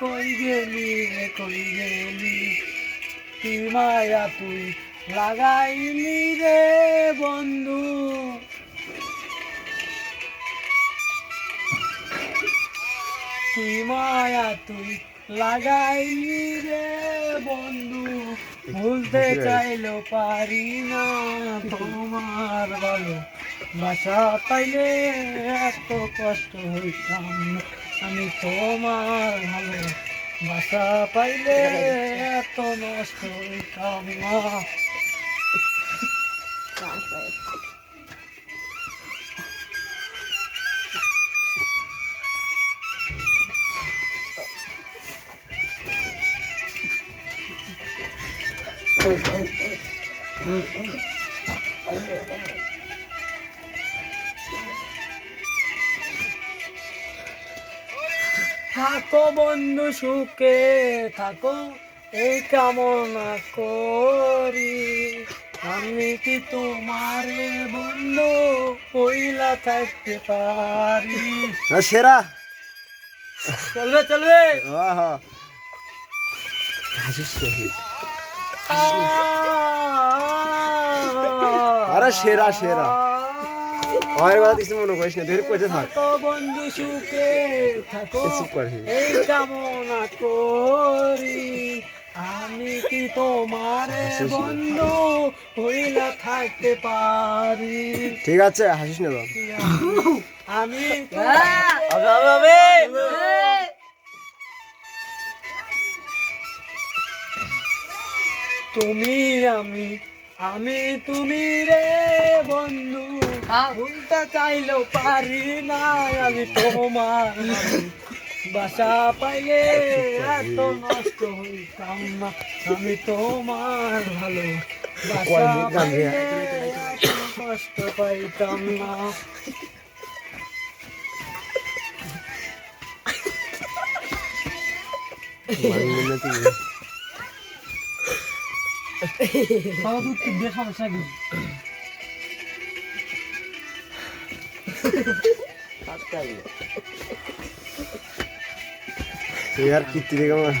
কই গেলি রে কই গেলি? তুই মায়া তুই লাগাইলি রে বন্ধু? তুই মায়া তুই লাগাইলি রে বন্ধু? ভুলতে চাইলো পারি না তোমার ভালো। বাসা পাইলে এত কষ্ট হইতাম না। আমি তোমার ভালো বাসা পাইলে এত নষ্ট হইতাম না থাকো বন্ধু সুখে থাকো এই কামনা করি? আমি কি তোমারে বন্ধু কইলা থাকতে পারি? সেরা। চলবে চলবে? আরে সেরা, সেরা। আমার কথা কিছু মনে করিস না ধরে কইতে থাক। বন্ধু সুখে থাকো এই কামনা করি। আমি কি তোমারে বন্ধু হইলা থাকতে পারি? ঠিক আছে হাসিস না বাবা। আমি তুমি আমি আমি তুমি রে ভুলতে চাইলেও পারি না আমি তোমার বাসা পাইলে এত নষ্ট হইতাম না আমি তোমার ভালো বাসা পাইলে কষ্ট পাইতাম না। সব দিয়ে সমস্যা কি? তুই আর কীর্তি দেখে আমার